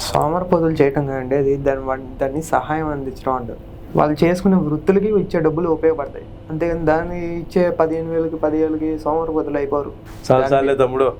సోమరపోతులు చేయటం కాదండి అది దాని దాన్ని సహాయం అందించడం అంటారు. వాళ్ళు చేసుకునే వృత్తులకి ఇచ్చే డబ్బులు ఉపయోగపడతాయి. అంతేగాని దాన్ని ఇచ్చే పదిహేను వేలకి పదివేలకి సోమరపోతులు అయిపోరు. చాలా తమ్ముడు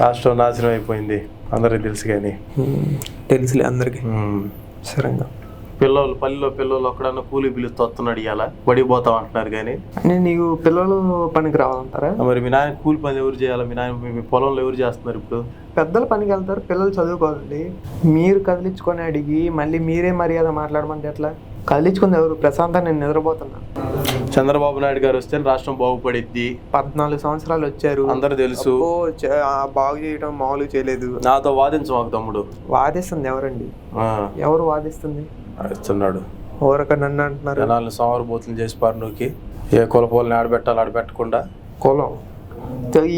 రాష్ట్రం నాశనం అయిపోయింది. అందరికి తెలుసు కానీ. తెలుసులే అందరికి. సరేగా. పిల్లలు పల్లెలో పిల్లలు ఒక్కడన్నా కూలి పిలుస్తూ వస్తున్నాడు ఇవాళ పడిపోతాం అంటున్నారు కానీ. అంటే నీకు పిల్లలు పనికి రావాలంటారా? మరి మీ నాయన కూలి పని ఎవరు చేయాలి? మీ నాయన మీ- పొలంలో ఎవరు చేస్తున్నారు ఇప్పుడు? పెద్దలు పనికి వెళ్తారు పిల్లలు చదువుకోవాలండి. మీరు కదిలించుకొని అడిగి మళ్ళీ మీరే మర్యాద మాట్లాడమంటే ఎట్లా? కదిలించుకుంది ఎవరు? ప్రశాంతంగా నేను నిద్రపోతున్నా చంద్రబాబు నాయుడు గారు వస్తే రాష్ట్రం బాగుపడిద్ది. పద్నాలుగు సంవత్సరాలు వచ్చారు. అందరు తెలుసు. బాగు చేయడం మామూలుగా చేయలేదు. నాతో వాదించమాకు తమ్ముడు. వాదిస్తుంది ఎవరండి? ఎవరు వాదిస్తుంది? ఇస్తున్నాడు ఊరక నన్ను అంటున్నారు? జనాలను సోమరబోతులు చేసి పారునూకి ఏ కులపోలని ఆడబెట్టాలి ఆడబెట్టకుండా? కులం.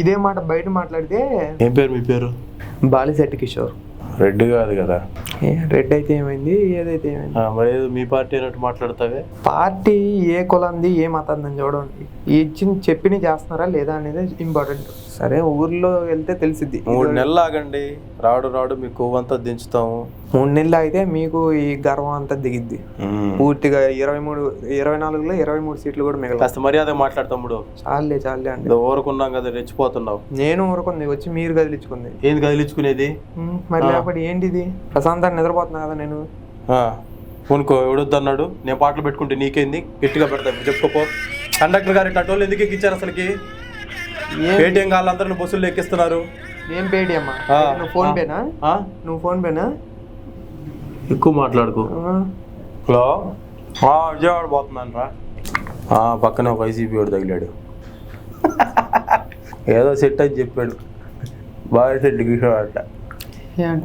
ఇదే మాట బయట మాట్లాడితే ఏం పేరు మీ పేరు? బాలిశెట్టి కిషోర్. రెడ్డి కాదు కదా. ఏ, రెడ్ అయితే ఏమైంది? ఏదైతే ఏమైంది? మరి మీ పార్టీ అన్నట్టు మాట్లాడతావే? పార్టీ ఏ కులంది ఏ మతంది చూడండి. ఇచ్చిన చెప్పిన చేస్తున్నారా లేదా అనేది ఇంపార్టెంట్ సరే ఊర్లో వెళ్తే తెలిసిద్ది. మూడు నెలలు ఆగండి. రాడు రాడు మీ కొవ్వంతా దించుతాము. మూడు నెలలు అయితే మీకు ఈ గర్వం అంతా దిగిద్ది. పూర్తిగా ఇరవై మూడు ఇరవై నాలుగులో ఇరవై మూడు సీట్లు కూడా మిగతా కాస్త మర్యాద మాట్లాడు తమ్ముడు. చాలే చాలే అండి. ఊరుకున్నాం కదా రెచ్చిపోతున్నావు. నేను ఊరుకుంది వచ్చి మీరు కదిలించుకుంది. ఏంది కదిలించుకునేది? మరి లేకపోతే ఏంటిది? ప్రశాంతాన్ని నిద్రపోతున్నా కదా నేను. ఆ, కొనుక్కో ఎవడొద్దన్నాడు? నేను పాటలు పెట్టుకుంటే నీకేంది? గట్టిగా పెడతా ఇప్పుడు చెప్పుకోపో. కండక్టర్ గారు ఇట్లా టోళ్ళు ఎందుకు ఎక్కించారు అసలుకి? పేటీఎం వాళ్ళందరూ బస్సుల్లో ఎక్కిస్తున్నారు. ఏం పేడి అమ్మా ఆ, నువ్వు ఫోన్. పేనా? నువ్వు ఫోన్ పేనా? ఎక్కువ మాట్లాడుకో. హలో? విజయవాడ పోతున్నాను రా. ఆ, పక్కనే ఒక ఐసీపీ వాడు తగిలాడు. ఏదో సెట్ అని చెప్పాడు. బాగా సెట్ గీసాడట ఏం-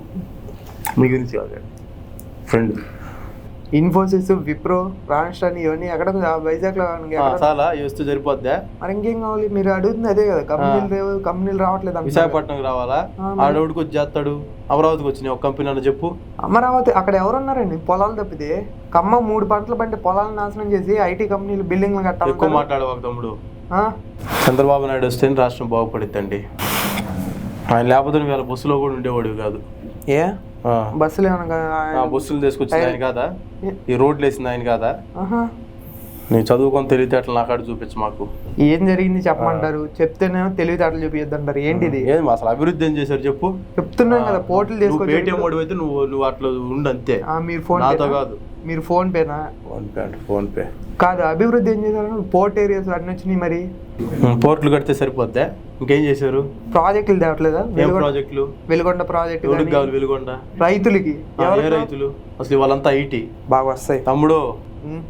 మీ గురించి కాదు. ఫ్రెండ్. ఇన్ఫోసిస్ విప్రో రాణస్టాన్ ఇవన్నీ ఎక్కడ వైజాగ్లో చాలా వస్తూ సరిపోద్దా మరి ఇంకేం కావాలి? మీరు అడుగుతుంది అదే కదా. కంపెనీలు లేవు కంపెనీలు రావట్లేదు అంటున్నారు. విశాఖపట్నంకి రావాలా. ఆడవుడికి వచ్చి చేస్తాడు అమరావతికి వచ్చినాయి ఒక కంపెనీ అన్న చెప్పు. అమరావతి అక్కడ ఎవరున్నారండి? పొలాలు తప్పితే. కమ్మ మూడు పంటలు పంటే పొలాలను నాశనం చేసి ఐటీ కంపెనీలు బిల్డింగ్లు ఎక్కువ కట్టాలి మాట్లాడు ఒక తమ్ముడు చంద్రబాబు నాయుడు వస్తే రాష్ట్రం బాగుపడిద్దండి. ఆయన లేకపోతే బస్సులో కూడా ఉండేవాడు కాదు. ఏ. బస్సులు ఏమన్నా బస్సులు తీసుకొచ్చింది ఆయన కాదా? ఈ రోడ్లు వేసింది ఆయన కాదా. నేను చదువుకొని తెలివితేటలు నాకు అటు చూపించు మాకు. ఏం జరిగింది చెప్పమంటారు? చెప్తేనేమో తెలివితేటలు చూపియద్దు అంటారు ఏంటిది? ఏం అసలు అభివృద్ధి ఏం చేశారు చెప్పు? చెప్తున్నాం కదా పోర్టులు చేసుకొచ్చి పేటిఎం వాడు అయితే నువ్వు నువ్వు అట్లా ఉండు అంతే. ఆ, మీరు ఫోన్ నాతో? కాదు. మీరు ఫోన్ పేనా? ఫోన్ పే అంటే ఫోన్ పే. కాదు అభివృద్ధి ఏం చేశారు? పోర్ట్ ఏరియాస్ అన్ని వచ్చినాయి మరి. పోర్ట్లు కడితే సరిపోద్దా? ఇంకేం చేశారు? ప్రాజెక్టులు తేవట్లేదా? ప్రాజెక్టులు? వెలుగొండ ప్రాజెక్టు కావాలి వెలుగొండ. రైతులకి. రైతులు? అసలు వాళ్ళంతా ఐటీ. బాగా వస్తాయి. తమ్ముడు.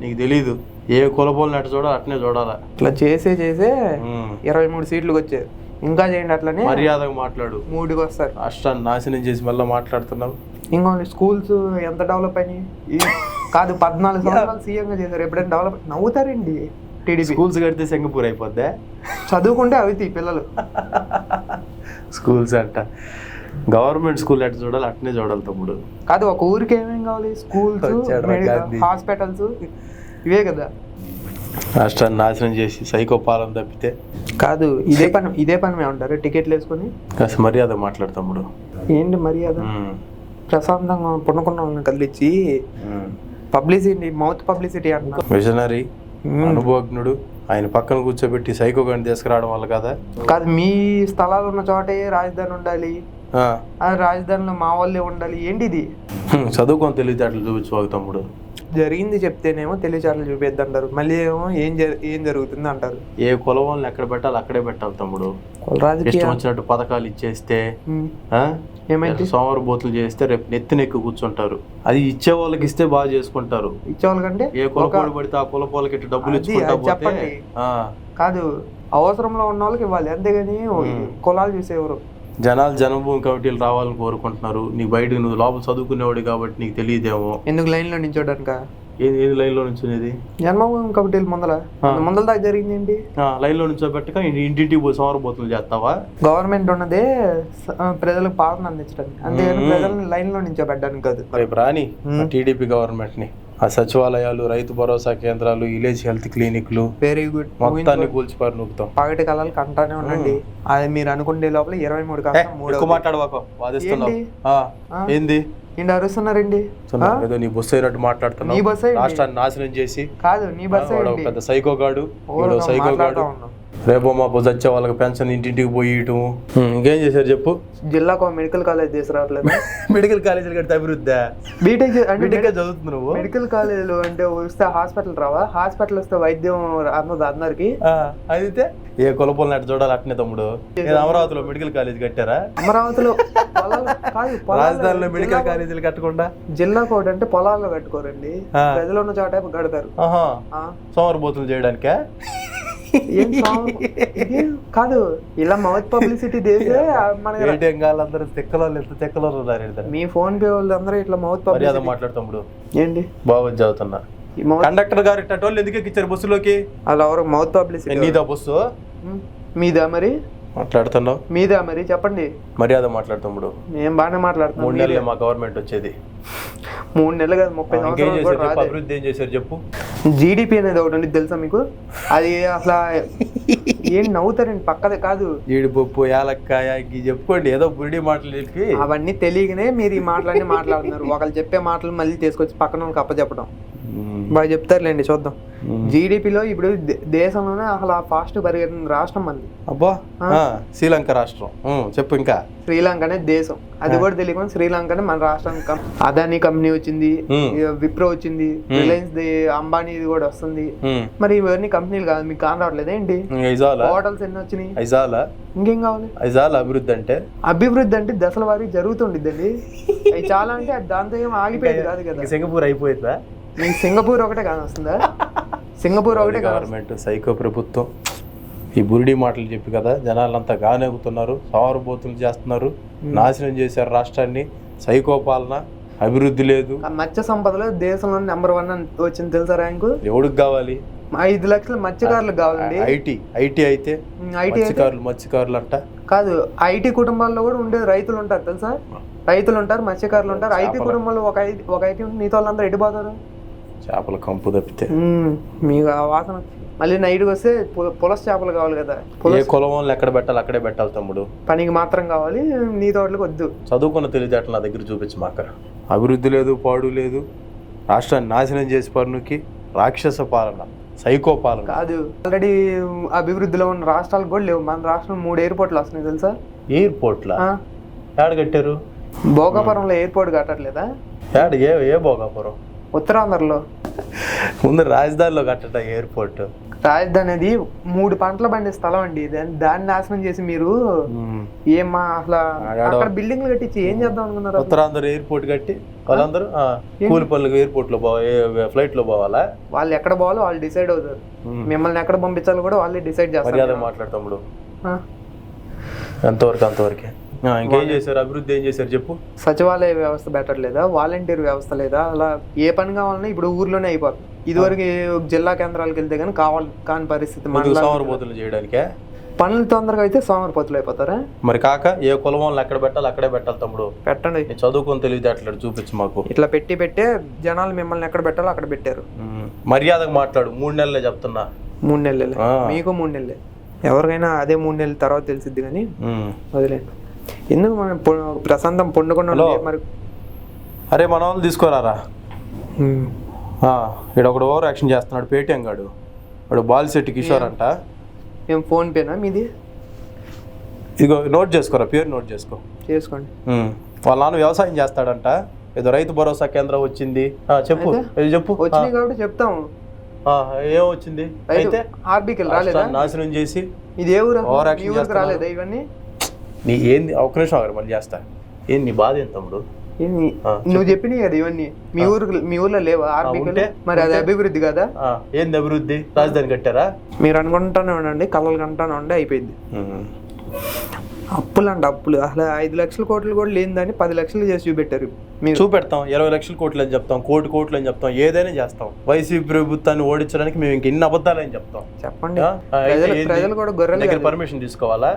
నీకు తెలీదు. ఏ కులపోలని అటు చూడాలి అట్నే చూడాలా? ఇట్లా చేసే చేసే. ఇరవై మూడు సీట్లకు వచ్చారు. ఇంకా చేయండి అట్లనే మర్యాదగా మాట్లాడు. మూడుకి వస్తారు. రాష్ట్రాన్ని నాశనం చేసి మళ్ళీ మాట్లాడుతున్నావు. ఇంకోటి స్కూల్స్ ఎంత డెవలప్ అయినాయి? కాదు పద్నాలుగు సంవత్సరాలు సీఎంగా చేశారు. ఎప్పుడైనా డెవలప్ నవ్వుతారండి టీడీపీ స్కూల్స్ కడితే సింగపూర్ అయిపోద్దా? చదువుకుంటే అవితి పిల్లలు. స్కూల్స్ అంట. గవర్నమెంట్ స్కూల్ ఎట్లా చూడాలి అట్నే చూడాలి తమ్ముడు. కాదు ఒక ఊరికి ఏమేం కావాలి? స్కూల్స్. హాస్పిటల్స్ ఇవే కదా. రాష్ట్రాన్ని నాశనం చేసి సైకో పాలన తప్పితే. కాదు ఇదే పని ఇదే పని మేము ఉంటారు టికెట్లు వేసుకొని? కాస్త మర్యాద మాట్లాడు తమ్ముడు. ఏంటి మర్యాద. ప్రశాంతంగా వాళ్ళని కదిలిచ్చి. పబ్లిసిటీ మౌత్ పబ్లిసిటీ అంటున్నారు విజనరీ. అనుభవజ్ఞుడు ఆయన పక్కన కూర్చోబెట్టి సైకో గండి తీసుకురావడం వల్ల కదా? కాదు మీ స్థలాలు ఉన్న చోటే రాజధాని ఉండాలి. ఆ. ఆ రాజధానిలో మా వాళ్ళే ఉండాలి. ఏంటి ఇది హ్మ్, చదువుకొని తెలివితేటలు చూపించు తమ్ముడు. జరిగింది చెప్తేనేమో తెలివిచాట్లు చూపిద్దంటారు. మళ్ళీ ఏమో ఏం జరి ఏం జరుగుతుంది అంటారు. ఏ కులం వాళ్ళని ఎక్కడ పెట్టాలి అక్కడే పెట్టాలి తమ్ముడు. ఇష్టం వచ్చినట్టు పథకాలు ఇచ్చేస్తే? ఏమైంది? సోమవారం బోతులు చేస్తే రేపు నెత్తినెక్కి కూర్చుంటారు. అది ఇచ్చే వాళ్ళకి ఇస్తే బాగా చేసుకుంటారు. ఇచ్చేవాళ్ళకంటే ఏ ఒక- కులపోడు పడితే ఆ కులపోలకి ఇట్లా డబ్బులు ఇచ్చుకుంటా పోతే కాదు అవసరంలో ఉన్న వాళ్ళకి ఇవ్వాలి. అంతేగాని. కులాలు చూసేవారు. జనాలు జనభూమి కమిటీలు రావాలని కోరుకుంటున్నారు. నీకు బయట నువ్వు లోపల చదువుకునేవాడు కాబట్టి నీకు తెలియదేమో. ఎందుకు లైన్లో నించోడానిక ఏది ఏది లైన్లో నుంచునేది జన్మభూమి కమిటీలు ముందల. ముందల దాకా జరిగింది ఏంటి? ఆ, లైన్లో నుంచోబెట్టక ఇంటి- ఇంటింటికి పోయి సోమవారం బోతులు చేస్తావా? గవర్నమెంట్ ఉన్నదే ప్రజలకు పాలన అందించడానికి. ఉమ్. ప్రజల్ని లైన్లో నించోబెట్టడానికి కాదు. రేపు రాని. టీడీపీ గవర్నమెంట్ని. ఆ సచివాలయాలు రైతు భరోసా కేంద్రాలు విలేజ్ హెల్త్ క్లినిక్లు వెరీ గుడ్ మొత్తాన్ని కూల్చిపారు నూకుతాం. పగటి కళలు కంటానే ఉండండి. అది మీరు అనుకునే లోపల ఇరవై మూడు మూడు మాట్లాడవాకో వాదిస్తున్నావు? ఏంది? ఏంటి అరుస్తున్నారండి? ఏదో నీ బస్సు అయినట్టు నీ మాట్లాడుతున్నావు బస్సు? రాష్ట్రాన్ని నాశనం చేసి కాదు నీ బస్ వాడు ఒక ఏంటి పెద్ద సైకోగాడు సైకోగాడు. రేపో మా పొద్దు వచ్చే వాళ్ళకి పెన్షన్ ఇంటింటికి పోయి ఇయటం. హ్మ్, ఇంకేం చేశారు చెప్పు? జిల్లాకు మెడికల్ కాలేజ్ తీసుకురావట్లేదు. మెడికల్ కాలేజీలు కడితే అభివృద్ధి బీటెక్ అంటే బీటెక్ చదువుతుంది నువ్వు? మెడికల్ కాలేజీలు అంటే వస్తే హాస్పిటల్ రావా? హాస్పిటల్ వస్తే వైద్యం అందదు అందరికి? ఆ, అయితే ఏ కొలపొలను అట్ట చూడాలి అట్నే తమ్ముడు. అమరావతిలో మెడికల్ కాలేజ్ కట్టారా? అమరావతిలో పొలాలు కాదు పొలాలు రాజధానిలో మెడికల్ జిల్లా- కాలేజీలు కట్టకుండా? జిల్లా కోడ్ అంటే పొలాల్లో కట్టుకోరండి. ప్రజలు ఉన్న చోట కడతారు. సోమరబోతులు చేయడానికే? కాదు ఇలా మౌత్ పబ్లిసిటీ చేస్తే మన ఏటీఎం కాళ్ళందరూ తెక్కలో ఎంత తెక్కలో ఉన్నారు. మీ ఫోన్ పే వాళ్ళు అందరూ ఇట్లా మౌత్ మర్యాద పబ్లిసిటీ మాట్లాడు తమ్ముడు. ఏంటి? బాగా చదువుతున్నా. కండక్టర్ గారు ఇట్టోళ్ళు ఎందుకు ఎక్కిచ్చారు బస్సులోకి? అలా ఎవరు మౌత్ పబ్లిసిటీ నీదా బస్సు? మీదా మరి? మాట్లాడుతున్నావు. మీదా మరి? చెప్పండి. మర్యాద మాట్లాడు తమ్ముడు. నేను బాగానే మూడు మాట్లాడుతున్నాను నెలలే మా గవర్నమెంట్ వచ్చేది. మూడు నెలలు కాదు ముప్పై సంవత్సరాలు అభివృద్ధి ఏం చేశారు చెప్పు. జీడిపి అనేది ఒకటి ఉంది తెలుసా మీకు? అది అసలు ఏం నవ్వుతారండి పక్కదే కాదు. జీడిపప్పు యాలక్కాయ చెప్పుకోండి ఏదో బుడి మాటలు చెప్పి. అవన్నీ తెలియకనే మీరు ఈ మాటలన్నీ మాట్లాడుతున్నారు. ఒకళ్ళు చెప్పే మాటలు మళ్ళీ తీసుకొచ్చి పక్కన వాళ్ళకి అప్పచెప్పడం. బాగా చెప్తారులేండి చూద్దాం. జీడిపిలో ఇప్పుడు దేశంలోనే అసలు ఫాస్ట్ పరిగెత్తిన రాష్ట్రం మంది అబ్బా శ్రీలంక రాష్ట్రం. చెప్పు ఇంకా. శ్రీలంక అనేది దేశం. అది కూడా తెలియకుండా శ్రీలంకనే మన రాష్ట్రానికి కం- అదానీ కంపెనీ వచ్చింది విప్రో వచ్చింది రిలయన్స్ ది అంబానీ కూడా వస్తుంది. మరి ఇవన్నీ కంపెనీలు కాదు మీకు కాని రావట్లేదు ఏంటి? హోటల్స్ ఎన్ని వచ్చినాయి? ఇంకేం కావాలి? ఐజాల అభివృద్ధి అంటే? అభివృద్ధి అంటే దశల వారీ జరుగుతుండిద్దండి. చాలా అంటే దాంతో ఏం ఆగిపోయేది కాదు కదా. సింగపూర్ అయిపోయిందా మీకు సింగపూర్ ఒకటే కాని వస్తుందా? సింగపూర్ ఒకటే గవర్నమెంట్ సైకో ప్రభుత్వం. ఈ బురిడి మాటలు చెప్పి కదా జనాలంతా గానెగుతున్నారు సావరబోతులు చేస్తున్నారు నాశనం చేశారు రాష్ట్రాన్ని సైకో పాలన అభివృద్ధి లేదు. మత్స్య సంపదలో దేశంలో నెంబర్ వన్ వచ్చింది తెలుసా ర్యాంకు? ఎవడికి కావాలి? ఐదు లక్షల మత్స్యకారులకు కావాలండి. ఐటీ ఐటీ అయితే మత్స్యకారులు మత్స్యకారులు అంట కాదు ఐటీ కుటుంబాల్లో కూడా ఉండేది రైతులు ఉంటారు తెలుసా? రైతులు ఉంటారు మత్స్యకారులు ఉంటారు. ఐటీ కుటుంబంలో ఒక ఐటీ ఒక ఐటీ నీతో వాళ్ళందరూ ఎడిపోతారు చేపల కంపు తప్పితే. మీకు ఆ వాసన. మళ్ళీ నైట్కి వస్తే పులస చేపలు కావాలి కదా. ఏ కులం ఎక్కడ పెట్టాలి అక్కడే పెట్టాలి తమ్ముడు. పనికి మాత్రం కావాలి నీ తోటలకు వద్దు. చదువుకున్న తెలివితేటలు నా దగ్గర చూపించి మాక అభివృద్ధి లేదు పాడు లేదు. రాష్ట్రాన్ని నాశనం చేసి పన్నుకి రాక్షస పాలన సైకో పాలన. కాదు. ఆల్రెడీ అభివృద్ధిలో ఉన్న రాష్ట్రాలకు కూడా లేవు. మన రాష్ట్రం మూడు ఎయిర్పోర్ట్లు వస్తున్నాయి తెలుసా? ఎయిర్పోర్ట్లా? ఆ, ఏడ కట్టారు? భోగాపురంలో ఎయిర్పోర్ట్ కట్టట్లేదా? ఏడ ఏ ఏ భోగాపురం? ఉత్తరాంధ్రలో. ముందు రాజధానిలో కట్టట ఎయిర్పోర్ట్. రాజధాని అది మూడు పంటలు పండే స్థలం అండి. దాన్ని నాశనం చేసి మీరు ఏమా అసలు. అక్కడ బిల్డింగ్లు కట్టించి ఏం చేద్దాం అనుకున్నారు? ఉత్తరాంధ్ర ఎయిర్పోర్ట్ కట్టి వాళ్ళందరూ కూలి పనులకు ఎయిర్పోర్ట్లో ఫ్లైట్లో పోవాలా? వాళ్ళు ఎక్కడ పోవాలో వాళ్ళు డిసైడ్ అవుతారు. మిమ్మల్ని ఎక్కడ పంపించాలో కూడా వాళ్ళే డిసైడ్ చేస్తారు. మాట్లాడతాముడు ఆ. ఎంతవరకు అంతవరకే. ఇంకేం చేశారు? అభివృద్ధి ఏం చేశారు చెప్పు. సచివాలయ వ్యవస్థ పెట్టట్లేదా వాలంటీర్ వ్యవస్థ లేదా? అలా ఏ పని కావాలన్నా ఇప్పుడు ఊర్లోనే అయిపోతుంది ఇదివరకు జిల్లా కేంద్రాలకు వెళ్తే కానీ కావాలి కాని పరిస్థితి సోమరబోతులు చేయడానికే? పనులు తొందరగా అయితే సోమరిపోతులు అయిపోతారా? మరి కాక ఏ కులం వాళ్ళు ఎక్కడ పెట్టాలి అక్కడే పెట్టాలి తమ్ముడు. పెట్టండి. చదువుకొని తెలివితేటలు చూపించు మాకు. ఇట్లా పెట్టి పెట్టే జనాలు మిమ్మల్ని ఎక్కడ పెట్టాలో అక్కడ పెట్టారు. మర్యాదగా మాట్లాడు. మూడు నెలలే చెప్తున్నా. మూడు నెలలే. మీకు మూడు నెలలే. ఎవరికైనా అదే మూడు నెలల తర్వాత తెలిసిద్ది కానీ. వదిలేండి ఎందుకు మనం ప్రశాంతం. ఉంటే మరి? అరే మన వాళ్ళు తీసుకోరారా. ఇక్కడ ఒకడు ఓవర్ యాక్షన్ చేస్తున్నాడు పేటిఎం గాడు. వాడు బాలిశెట్టి కిషోర్ అంట ఏం? ఫోన్ పేనా మీది? ఇదిగో నోట్ చేసుకోరా పేరు నోట్ చేసుకో. చేసుకోండి. వాళ్ళ నాన్న వ్యవసాయం చేస్తాడంట. ఏదో రైతు భరోసా కేంద్రం వచ్చింది. చెప్పు. చెప్పు. వచ్చినాయి కాబట్టి చెప్తాం. ఆ, ఏం వచ్చింది? అయితే ఆర్బికల్ రాలేదా? నాశనం చేసి ఇది ఏ ఊరు. రాలేదా ఇవన్నీ? నీ ఏంది? ఒక నిమిషం ఆగరు మళ్ళీ చేస్తా. ఏంది నీ బాధ ఏం తమ్ముడు? నువ్వు చెప్పినాయి కదా ఇవన్నీ. మీ ఊరు మీ ఊర్లో లేవా? మరి అది అభివృద్ధి కదా? ఏంది అభివృద్ధి? రాజధాని కట్టారా? మీరు అనుకుంటానే ఉండండి కలలు కంటానే ఉండి అయిపోయింది. అప్పులు అండి అప్పులు. అసలు ఐదు లక్షల కోట్లు కూడా లేనిదని పది లక్షలు చేసి చూపెట్టారు మీరు. చూపెడతాం ఇరవై లక్షల కోట్లు అని చెప్తాం కోటి కోట్లు అని చెప్తాం ఏదైనా చేస్తాం. వైసీపీ ప్రభుత్వాన్ని ఓడించడానికి మేము ఇంక ఎన్ని అబద్ధాలు అని చెప్తాం. చెప్పండి. ప్రజలు కూడా గొర్రెలు దగ్గర. పర్మిషన్ తీసుకోవాలా?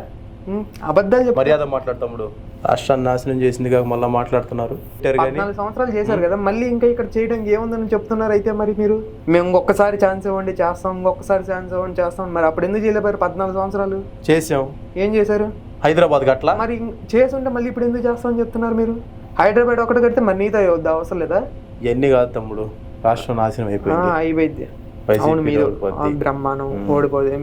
అబద్ధాలు మర్యాద మాట్లాడు తమ్ముడు. రాష్ట్రాన్ని నాశనం చేసింది కాక మళ్ళీ మాట్లాడుతున్నారు. పద్నాలుగు సంవత్సరాలు చేశారు కదా మళ్ళీ ఇంకా ఇక్కడ చేయడానికి ఏముందని చెప్తున్నారు అయితే మరి మీరు? మేము ఇంకొకసారి ఛాన్స్ ఇవ్వండి చేస్తాం ఇంకొకసారి ఛాన్స్ ఇవ్వండి చేస్తాం. మరి అప్పుడు ఎందుకు చేయలేపారు పద్నాలుగు సంవత్సరాలు? చేసాం. ఏం చేశారు? హైదరాబాద్ గట్ల? మరి ఇం- చేసుంటే మళ్ళీ ఇప్పుడు ఎందుకు చేస్తామని చెప్తున్నారు మీరు? హైదరాబాద్ ఒకటి కడితే మరి నీతో వద్దా? అవసరం లేదా? ఇవన్నీ కాదు తమ్ముడు. రాష్ట్రం నాశనం అయిపోయింది. అయిపోయింది. అవును మీరు. బ్రహ్మాండం